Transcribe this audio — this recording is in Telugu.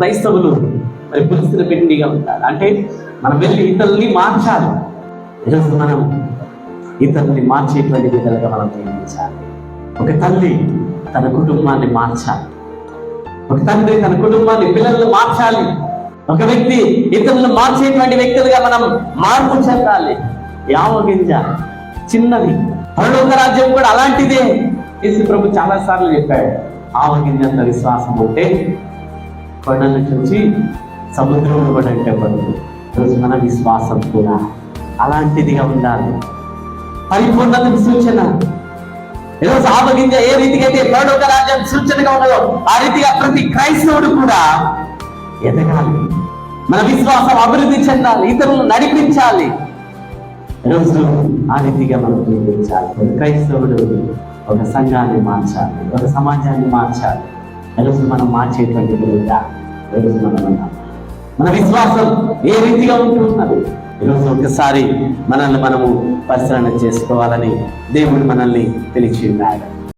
క్రైస్తవులు మరి పులిసిన పిండిగా ఉంటారు. అంటే మనం వెళ్ళి ఇతరుల్ని మార్చాలి. ఈరోజు మనం ఇతరుల్ని మార్చేటువంటి విధాలుగా మనం జీవించాలి. ఒక తల్లి తన కుటుంబాన్ని మార్చాలి. ఒక తండ్రి తన కుటుంబాన్ని పిల్లలను మార్చాలి. ఒక వ్యక్తి ఇతరులను మార్చేటువంటి వ్యక్తులుగా మనం మార్పు చెందాలి. యావగింజ చిన్నది. పరలోక రాజ్యం కూడా అలాంటిదే. యేసు ప్రభు చాలా సార్లు చెప్పాడు ఆవగింజ అంత విశ్వాసం ఉంటే కొండల నుంచి సముద్రంలో కూడా అంటే రోజు ఈరోజు మన విశ్వాసం కూడా అలాంటిదిగా ఉండాలి. పరిపూర్ణతకు సూచన. ఈరోజు ఆవగింజ ఏ రీతిగా అయితే పరలోక రాజ్యం సూచనగా ఉన్నదో ఆ రీతిగా ప్రతి క్రైస్తవుడు కూడా ఎదగాలి. మన విశ్వాసం అభివృద్ధి చెందాలి ఇతరులను నడిపించాలి. ఈరోజు ఆ రీతిగా మనం జీవించాలి. ఒక క్రైస్తవుడు ఒక సంఘాన్ని మార్చాలి ఒక సమాజాన్ని మార్చాలి. ఈరోజు మనం మార్చేటువంటి మన విశ్వాసం ఏ రీతిగా ఉంటున్నది ఈరోజు ఒకసారి మనల్ని మనము పరిశీలన చేసుకోవాలని దేవుడు మనల్ని పిలిచి ఉన్నాడు.